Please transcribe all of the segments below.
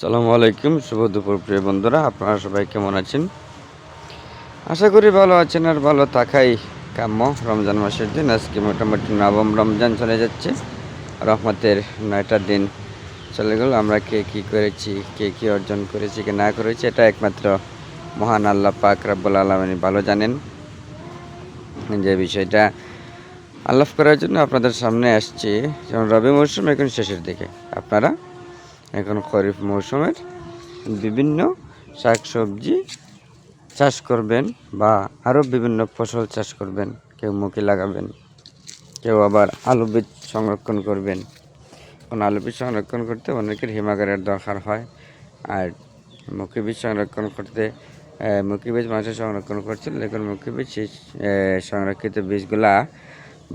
সালামু আলাইকুম, শুভ দুপুর প্রিয় বন্ধুরা, আপনারা সবাই কেমন আছেন? আশা করি ভালো আছেন আর ভালো থাকাই কাম্য। রমজান মাসের দিন, আজকে মোটামুটি নবম রমজান চলে যাচ্ছে। রহমতের নয়টা দিন চলে গেল, আমরা কে কী করেছি, কে কী অর্জন করেছি, কি না করেছি, এটা একমাত্র মহান আল্লাহ পাক রাব্বুল আলমিনী ভালো জানেন। যে বিষয়টা আল্লাফ করার জন্য আপনাদের সামনে আসছি। যেমন রবি মৌসুম এখন শেষের দিকে। আপনারা? এখন খরিফ মৌসুমের বিভিন্ন শাকসবজি চাষ করবেন বা আরও বিভিন্ন ফসল চাষ করবেন। কেউ মুখে লাগাবেন, কেউ আবার আলু বীজ সংরক্ষণ করবেন। কারণ আলু বীজ সংরক্ষণ করতে অনেকের হিমাগারের দরকার হয়। আর মুখী বীজ সংরক্ষণ করতে মুখী বীজ মানুষের সংরক্ষণ করছিল এখন মুখী বীজ সংরক্ষিত বীজগুলা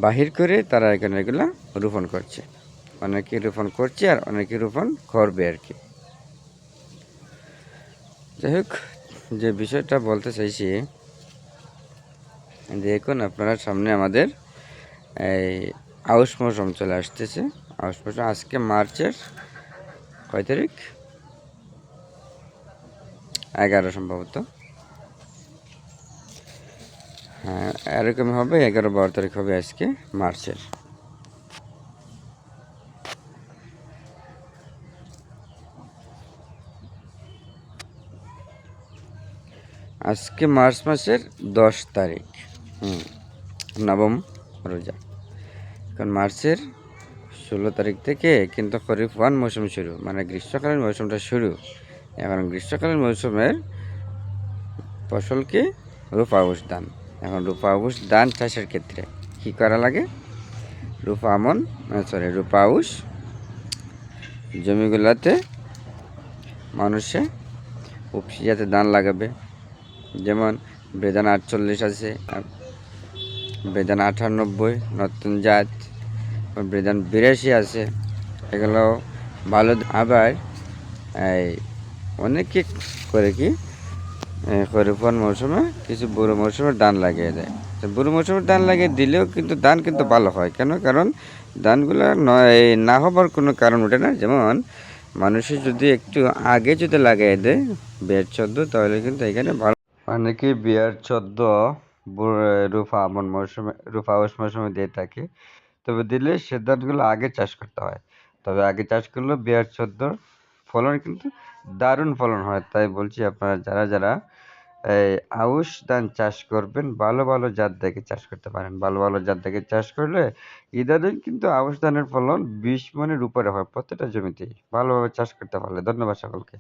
বাহির করে তারা এখানে এগুলা রোপণ করছে। অনেকে রোপণ করছে আর অনেকে রোপণ করবে আর কি। যাই হোক, যে বিষয়টা বলতে চাইছি, দেখুন আপনারা সামনে আমাদের এই আউশ মৌসুম চলে আসতেছে। আউশ মৌসুম আজকে মার্চের কয় তারিখ? এগারো সম্ভবত। হ্যাঁ এরকম হবে, এগারো বারো তারিখ হবে আজকে মার্চের। আজকে মার্চ মাসের দশ তারিখ। হুম, নবম রোজা। এখন মার্চের ষোলো তারিখ থেকে কিন্তু খরিফ ওয়ান মৌসুম শুরু মানে গ্রীষ্মকালীন মৌসুমটা শুরু। এখন গ্রীষ্মকালীন মৌসুমের ফসলকে রূপা আউশ ধান। এখন রূপা আউশ ধান চাষের ক্ষেত্রে কী করা লাগে? রূপা আমন সরি রূপা আউশ জমিগুলোতে মানুষে উপসি যাতে ধান লাগাবে। যেমন বেদানা আটচল্লিশ আছে বেদানা আটানব্বই, নতুন জাত বেদান বিরাশি আছে। এগুলো ভালো আবার, এই অনেকে করে কি খরিফন মৌসুমে, কিছু বুড়ো মৌসুমের ধান লাগিয়ে দেয়। তো বুড়ো মৌসুমের ধান লাগিয়ে দিলেও কিন্তু ধান কিন্তু ভালো হয়। কেন? কারণ ধানগুলো নয় না হবার কোনো কারণ ওঠে না। যেমন মানুষের যদি একটু আগে যদি লাগিয়ে দেয় বেড চোদ্দ, তাহলে কিন্তু এখানে ভালো অনেকে বিয়ার চোদ্দ রুফা আমন মৌসুমে, রুফা আউশ মৌসুমে দিয়ে থাকে। তবে দিলে সে আগে চাষ করতে হয়। তবে আগে চাষ করলেও বিয়ার চোদ্দোর ফলন কিন্তু দারুণ ফলন হয়। তাই বলছি আপনারা যারা যারা এই আউশ ধান চাষ করবেন, ভালো ভালো জাত দেখে চাষ করতে পারেন। ভালো ভালো জাত দেখে চাষ করলে ইদানিং কিন্তু আউশ ধানের ফলন বিশ মনের উপরে হয় প্রত্যেকটা জমিতেই। ভালোভাবে চাষ করতে পারলে। ধন্যবাদ সকলকে।